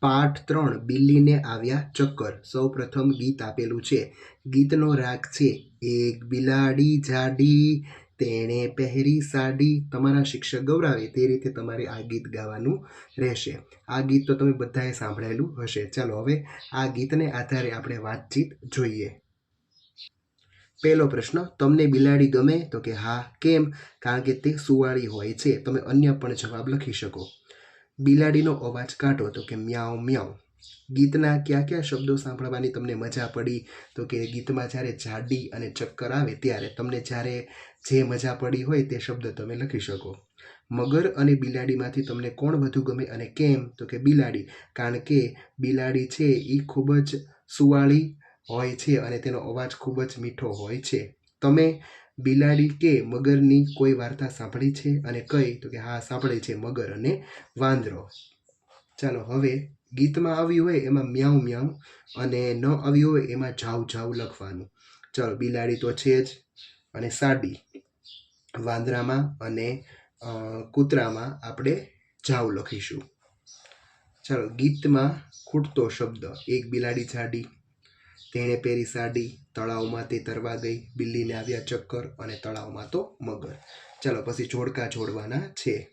પાઠ ત્રણ બિલ્લીને આવ્યા ચક્કર. સૌ પ્રથમ ગીત આપેલું છે. ગીતનો રાગ છે, એક બિલાડી જાડી, તેણે પહેરી સાડી. તમારા શિક્ષક ગૌરાવે તે રીતે તમારે આ ગીત ગાવાનું રહેશે. આ ગીત તો તમે બધાએ સાંભળેલું હશે. ચાલો હવે આ ગીતને આધારે આપણે વાતચીત જોઈએ. પહેલો પ્રશ્ન, તમને બિલાડી ગમે? તો કે, હા, કેમ? કારણ કે તે સુવાળી હોય છે. તમે અન્ય પણ જવાબ લખી શકો. બિલાડીનો અવાજ કાઢો તો કે મ્યાઉ મ્યાઉ. ગીતના કયા કયા શબ્દો સાંભળવાની તમને મજા પડી? તો કે ગીતમાં જ્યારે જાડી અને ચક્કર આવે ત્યારે તમને જ્યારે જે મજા પડી હોય તે શબ્દ તમે લખી શકો. મગર અને બિલાડીમાંથી તમને કોણ વધુ ગમે અને કેમ? તો કે બિલાડી. કારણ કે બિલાડી છે એ ખૂબ જ સુવાળી હોય છે અને તેનો અવાજ ખૂબ જ મીઠો હોય છે. તમે બિલાડી કે મગરની કોઈ વાર્તા સાંભળી છે? અને કઈ તો કે, હા, સાંભળે છે મગર અને વાંદરો. ચાલો, હવે ગીતમાં આવ્યું હોય એમાં મ્યાઉ મ્યાઉ અને ન આવ્યું હોય એમાં જાવ જાવ લખવાનું. ચાલો, બિલાડી તો છે જ. અને સાડી વાંદરામાં અને કૂતરામાં આપણે જાવ લખીશું. ચાલો, ગીતમાં ખૂટતો શબ્દ, એક બિલાડી જાડી તેણે પહેરી સાડી તળાવમાં તે તરવા ગઈ, બિલ્લીને આવ્યા ચક્કર અને તળાવમાં તો મગર. ચાલો, પછી જોડકા જોડવાના છે.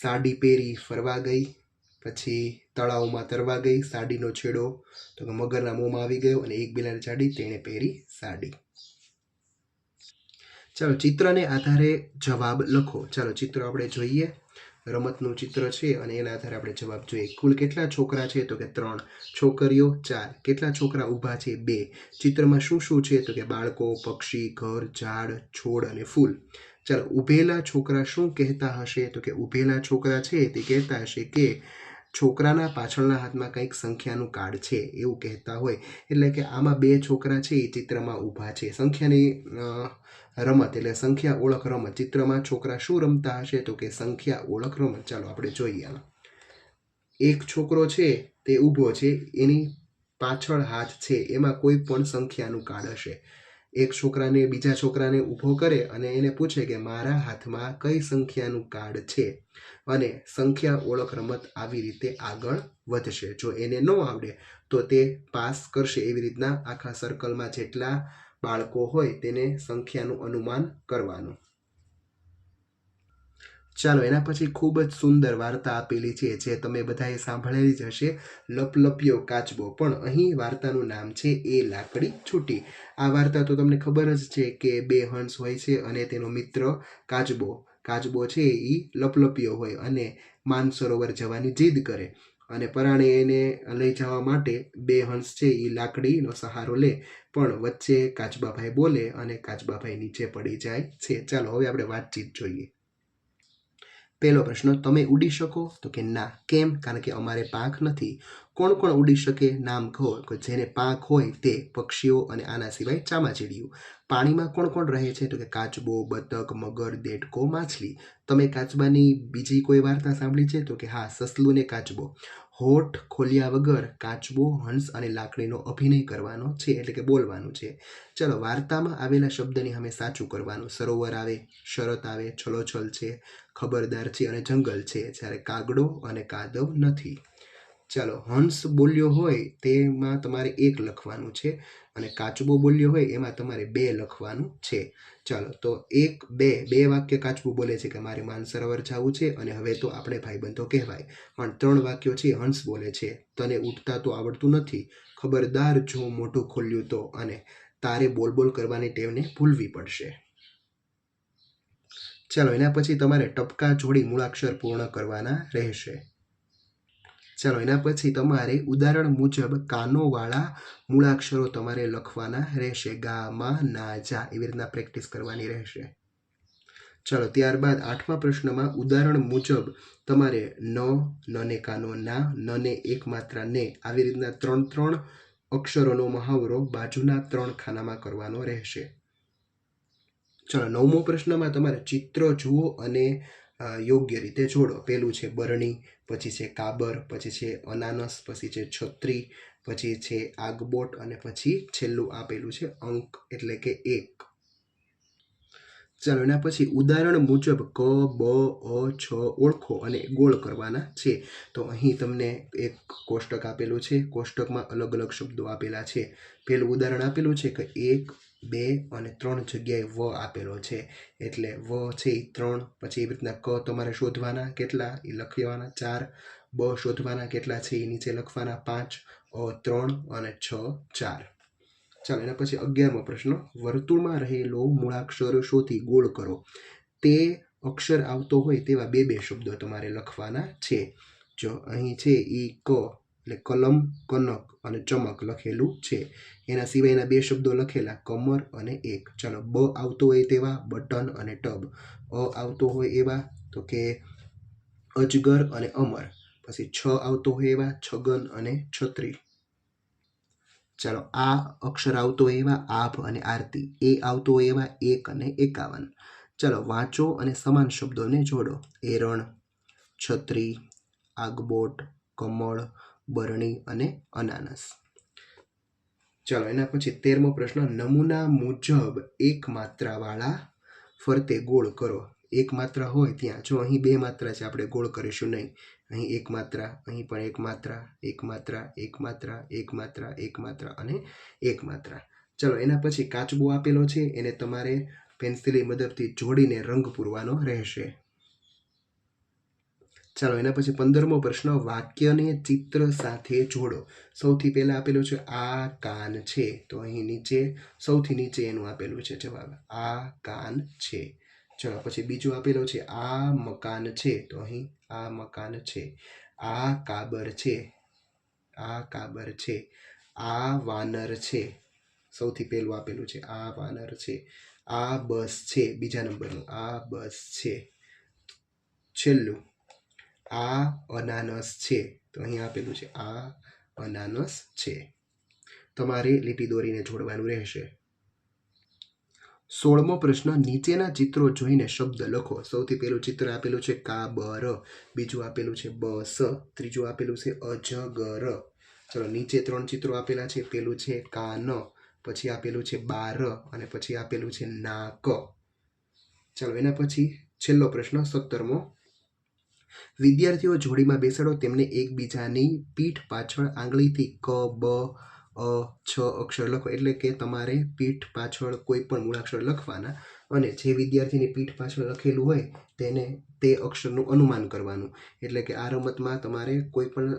સાડી પહેરી ફરવા ગઈ, પછી તળાવમાં તરવા ગઈ, સાડીનો છેડો, તો કે મગરના મોંમાં આવી ગયો અને એક બિલાડી ચાડી તેણે પહેરી સાડી. ચાલો, ચિત્રને આધારે જવાબ લખો. ચાલો, ચિત્ર આપણે જોઈએ. રમતનું ચિત્ર છે અને એના આધારે આપણે જવાબ જોઈએ. કુલ કેટલા છોકરા છે? તો કે ત્રણ છોકરીઓ, ચાર. કેટલા છોકરા ઊભા છે? બે. ચિત્રમાં શું શું છે? તો કે બાળકો, પક્ષી, ઘર, ઝાડ, છોડ અને ફૂલ. ચાલો, ઊભેલા છોકરા શું કહેતા હશે? તો કે ઊભેલા છોકરા છે તે કહેતા હશે કે છોકરાના પાછળના હાથમાં કંઈક સંખ્યાનું કાર્ડ છે, એવું કહેતા હોય. એટલે કે આમાં બે છોકરા છે એ ચિત્રમાં ઊભા છે. સંખ્યાની રમત એટલે સંખ્યા ઓળખ રમત. ચિત્રમાં છોકરા શું રમતા હશે તો કે સંખ્યા ઓળખ રમત. ચાલો આપણે જોઈએ આમાં. એક છોકરો છે, તે ઊભો છે, એની પાછળ હાથ છે, એમાં કોઈ પણ સંખ્યાનું કાર્ડ હશે. એક છોકરાને બીજા છોકરાને ઊભો કરે અને એને પૂછે કે મારા હાથમાં કઈ સંખ્યાનું કાર્ડ છે? અને સંખ્યા ઓળખ રમત આવી રીતે આગળ વધશે. જો એને ન આવડે તો તે પાસ કરશે. એવી રીતના આખા સર્કલમાં જેટલા બાળકો હોય તેને સંખ્યાનું અનુમાન કરવાનું. ચાલો, એના પછી ખૂબ જ સુંદર વાર્તા આપેલી છે, જે તમે બધાએ સાંભળેલી જ હશે. લપલપિયો કાચબો, પણ અહીં વાર્તાનું નામ છે એ લાકડી છૂટી. આ વાર્તા તો તમને ખબર જ છે કે બે હંસ હોય છે અને તેનો મિત્ર કાચબો. કાચબો છે એ લપલપિયો હોય અને માનસરોવર જવાની જીદ કરે. અને પરાણે એને લઈ જવા માટે બે હંસ છે એ લાકડીનો સહારો લે. પણ વચ્ચે કાચબાભાઈ બોલે અને કાચબાભાઈ નીચે પડી જાય છે. ચાલો, હવે આપણે વાતચીત જોઈએ. પહેલો પ્રશ્ન, તમે ઉડી શકો? તો કે ના. કેમ? કારણ કે અમારે પાંખ નથી. કોણ કોણ ઉડી શકે? નામ કહો. કે જેને પાંખ હોય તે પક્ષીઓ અને આના સિવાય ચામાચીડિયું. પાણીમાં કોણ કોણ રહે છે? તો કે કાચબો, બતક, મગર, દેડકો, માછલી. તમે કાચબાની બીજી કોઈ વાર્તા સાંભળી છે? તો કે હા સસલું ને કાચબો. હોઠ ખોલ્યા વગર કાચબો, હંસ અને લાકડીનો અભિનય કરવાનો છે, એટલે કે બોલવાનું છે. ચલો, વાર્તામાં આવેલા શબ્દની અમે સાચું કરવાનું. સરોવર આવે, શરત આવે, છલોછલ છે, ખબરદાર છે અને જંગલ છે, જ્યારે કાગડો અને કાદવ નથી. ચાલો, હંસ બોલ્યો હોય તેમાં તમારે એક લખવાનું છે અને કાચબો બોલ્યો હોય એમાં તમારે બે લખવાનું છે. ચાલો, તો એક, બે બે વાક્ય કાચબું બોલે છે કે મારે માનસરોવર જવું છે અને હવે તો આપણે ભાઈબંધો કહેવાય. પણ ત્રણ વાક્યો છે હંસ બોલે છે. તને ઉઠતા તો આવડતું નથી. ખબરદાર જો મોઢું ખોલ્યું તો અને તારે બોલ બોલ કરવાની ટેવને ભૂલવી પડશે. ચાલો, એના પછી તમારે ટપકા જોડી મૂળાક્ષર પૂર્ણ કરવાના રહેશે. ચાલો, એના પછી તમારે ઉદાહરણ મુજબ કાનોવાળા મૂળાક્ષરો તમારે લખવાના રહેશે. ગા ના જા એવી રીતના પ્રેક્ટિસ કરવાની રહેશે. ચાલો, ત્યારબાદ આઠમા પ્રશ્નમાં ઉદાહરણ મુજબ તમારે ન, નને કાનો ના, નને એક માત્રા ને, આવી રીતના ત્રણ ત્રણ અક્ષરોનો મહાવરો બાજુના ત્રણ ખાનામાં કરવાનો રહેશે. ચાલો, નવમો પ્રશ્નમાં તમારે ચિત્ર જુઓ અને યોગ્ય રીતે જોડો પેલું છે બરણી, પછી છે કાબર, પછી છે અનાનસ, પછી છે છત્રી, પછી છે આગબોટ અને પછી છેલ્લું આપેલું છે અંક એટલે કે એક. ચાલો, એના પછી ઉદાહરણ મુજબ ક, બ, અ, છ ઓળખો અને ગોળ કરવાના છે. તો અહીં તમને એક કોષ્ટક આપેલું છે. કોષ્ટકમાં અલગ અલગ શબ્દો આપેલા છે. પહેલું ઉદાહરણ આપેલું છે કે એક બે અને ત્રણ જગ્યાએ વ આપેલો છે. એટલે વ છે એ ત્રણ. પછી એવી રીતના ક તમારે શોધવાના કેટલા એ લખવાના ચાર. બ શોધવાના કેટલા છે એ નીચે લખવાના પાંચ. અ ત્રણ અને છ, ચાર. ચાલો, એના પછી અગિયારમો પ્રશ્ન. વર્તુળમાં રહેલો મૂળાક્ષર શોધી ગોળ કરો. તે અક્ષર આવતો હોય તેવા બે બે શબ્દો તમારે લખવાના છે. જો અહીં છે એ ક એટલે કલમ, કનક અને ચમક લખેલું છે. એના સિવાયના બે શબ્દો લખેલા, કમર અને એક. ચાલો, બ આવતો હોય તેવા, બટન અને ટબ. અ આવતો હોય એવા, તો કે અજગર અને અમર. પછી છ આવતો હોય એવા, છગન અને છત્રી. ચાલો, આ અક્ષર આવતો હોય એવા, આભ અને આરતી. એ આવતો હોય એવા, એક અને એકાવન. ચાલો, વાંચો અને સમાન શબ્દોને જોડો. એરણ, છત્રી, આગબોટ, કમળ બરણી અને અનાનસ. ચાલો, એના પછી તેરમો પ્રશ્ન. નમૂના મુજબ એક માત્રાવાળા ફરતે ગોળ કરો. એક માત્રા હોય ત્યાં. જો અહીં બે માત્રા છે, આપણે ગોળ કરીશું નહીં. અહીં એક માત્રા અહીં પણ એક માત્રા એક માત્રા એક માત્રા એક માત્રા એક માત્રા અને એક માત્રા ચલો, એના પછી કાચબો આપેલો છે. એને તમારે પેન્સિલની મદદથી જોડીને રંગ પૂરવાનો રહેશે. ચાલો, એના પછી પંદરમો પ્રશ્ન, વાક્યને ચિત્ર સાથે જોડો. સૌથી પહેલાં આપેલું છે, આ કાન છે. તો અહીં નીચે, સૌથી નીચે એનું આપેલું છે જવાબ, આ કાન છે. ચલો, પછી બીજું આપેલો છે, આ મકાન છે. તો અહીં, આ મકાન છે. આ કાબર છે. આ કાબર છે. આ વાનર છે. સૌથી પહેલું આપેલું છે, આ વાનર છે. આ બસ છે, બીજા નંબરનું, આ બસ છે. છેલ્લું. આ અનાનસ છે. તો અહીં આપેલું છે, આ અનાનસ છે. તમારે લીટી દોરીને જોડવાનું રહેશે. સોળમો પ્રશ્ન, નીચેના ચિત્રો જોઈને શબ્દ લખો. સૌથી પહેલું ચિત્ર આપેલું છે, કાબર. બીજું આપેલું છે, બસ. ત્રીજું આપેલું છે, અજગર. ચલો, નીચે ત્રણ ચિત્રો આપેલા છે. પેલું છે, કાન. પછી આપેલું છે, બાર. અને પછી આપેલું છે, નાક. ચાલો, એના પછી છેલ્લો પ્રશ્ન, સત્તરમો વિદ્યાર્થીઓ જોડીમાં બેસાડો, તેમને એકબીજાની પીઠ પાછળ આંગળીથી ક, બ, અ, છ અક્ષર લખો, એટલે કે તમારે પીઠ પાછળ કોઈ પણ મૂળાક્ષર લખવાના અને જે વિદ્યાર્થીની પીઠ પાછળ લખેલું હોય, તેને તે અક્ષરનું અનુમાન કરવાનું. એટલે કે આ રમતમાં તમારે કોઈ પણ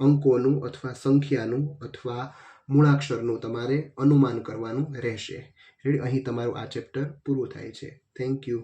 અંકોનું અથવા સંખ્યાનું અથવા મૂળાક્ષરનું તમારે અનુમાન કરવાનું રહેશે. અહીં તમારું આ ચેપ્ટર પૂરું થાય છે. Thank you.